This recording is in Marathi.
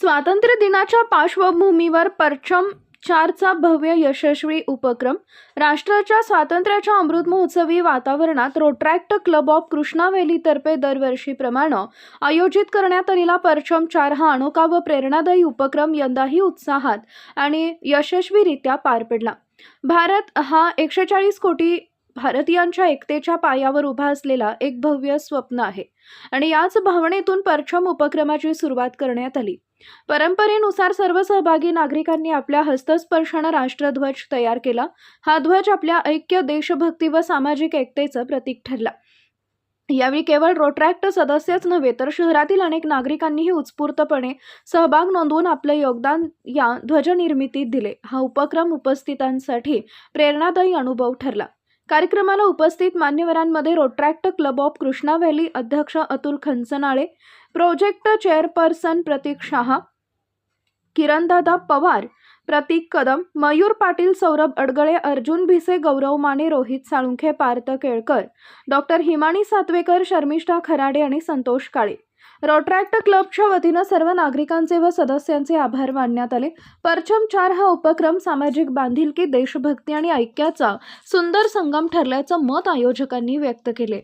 स्वातंत्र्य दिनाच्या पार्श्वभूमीवर परचम चारचा भव्य यशस्वी उपक्रम. राष्ट्राच्या स्वातंत्र्याच्या अमृत महोत्सवी वातावरणात रोट्रॅक्ट क्लब ऑफ कृष्णावेलीतर्फे दरवर्षीप्रमाणे आयोजित करण्यात आलेला परचम चार हा अनोखा व प्रेरणादायी उपक्रम यंदाही उत्साहात आणि यशस्वीरित्या पार पडला. भारत हा एकशे चाळीस कोटी भारतीयांच्या एकतेच्या पायावर उभा असलेला एक भव्य स्वप्न आहे आणि याच भावनेतून परचम उपक्रमाची सुरुवात करण्यात आली. परंपरेनुसार सर्व सहभागी नागरिकांनी आपल्या हस्तस्पर्शानं राष्ट्रध्वज तयार केला. हा ध्वज आपल्या ऐक्य देशभक्ती व सामाजिक एकतेचं प्रतीक ठरला. यावेळी केवळ रोट्रॅक्ट सदस्यच नव्हे तर शहरातील अनेक नागरिकांनीही उत्स्फूर्तपणे सहभाग नोंदवून आपलं योगदान या ध्वजनिर्मितीत दिले. हा उपक्रम उपस्थितांसाठी प्रेरणादायी अनुभव ठरला. कार्यक्रमाला उपस्थित मान्यवरांमध्ये Rotaract club of Krishna valley अध्यक्ष Atul Khanchanale project chairperson Prateek Shah Kirandada Pawar Prateek Kadam Mayur Patil Saurabh Adagale Arjun Bhise Gaurav Mane Rohit Salunkhe Parth Kelkar doctor Himani Satvekar Sharmishtha Kharade आणि संतोष काळे. रोट्रॅक्ट क्लबच्या वतीनं सर्व नागरिकांचे व सदस्यांचे आभार मानण्यात आले. परचम चार हा उपक्रम सामाजिक बांधिलकी देशभक्ती आणि ऐक्याचा सुंदर संगम ठरल्याचं मत आयोजकांनी व्यक्त केले.